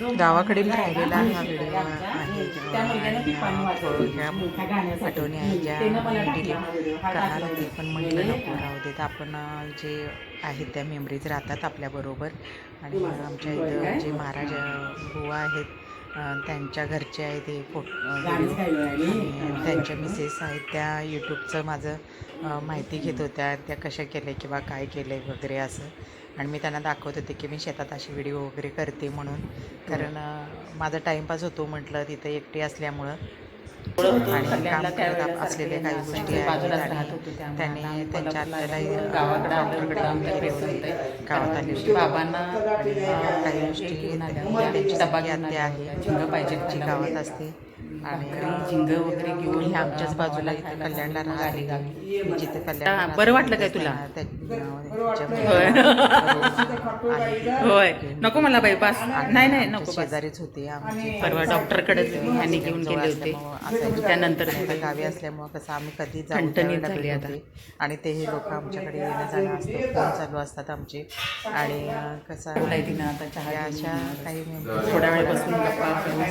गावाकडील राहिलेला हा व्हिडिओ आहे. थोड्या आठवणी आहेत ज्या मी डिलीट करणार होते पण म्हटलं नको राहू देत. आपण जे आहेत त्या मेमरीज राहतात आपल्याबरोबर. आणि आमच्या इथं जे महाराज बुवा आहेत त्यांच्या घरचे आहेत हे फोटो आणि त्यांच्या मिसेस आहेत त्या यूट्यूबचं माझं माहिती घेत होत्या त्या कशा केल्या किंवा काय केलं आहे वगैरे असं. आणि मी त्यांना दाखवत होते की मी शेतात अशी व्हिडिओ वगैरे करते म्हणून. कारण अं, माझा टाईमपास होतो म्हटलं तिथं एकटी असल्यामुळं. आणि काम असलेल्या काही गोष्टी आहेत. त्यांनी त्यांच्या गावाकडे. गावात आले होते. बाबांना काही गोष्टी. त्यांची आत्या आल्या. आहे गावात. असते. आणि झिंग वगैरे घेऊन मी आमच्याच बाजूला इथं कल्याणला जाऊन गावी जिथे हा, कल्याण बरं वाटलं काय तुला? होय. नको मला बाई पास. नाही नाही नको. शेजारीच होते परवा डॉक्टरकडे ह्यांनी घेऊन गेले होते. त्यानंतर गावी असल्यामुळं कसं आम्ही कधी जाऊ ठणठणीत त्यावेळेला झाली आता. आणि ते हे लोक आमच्याकडे येणं जाणं असतं. फोन चालू असतात आमचे. आणि कसं आता चहा अशा काही थोड्या वेळ बसून गप्पा करून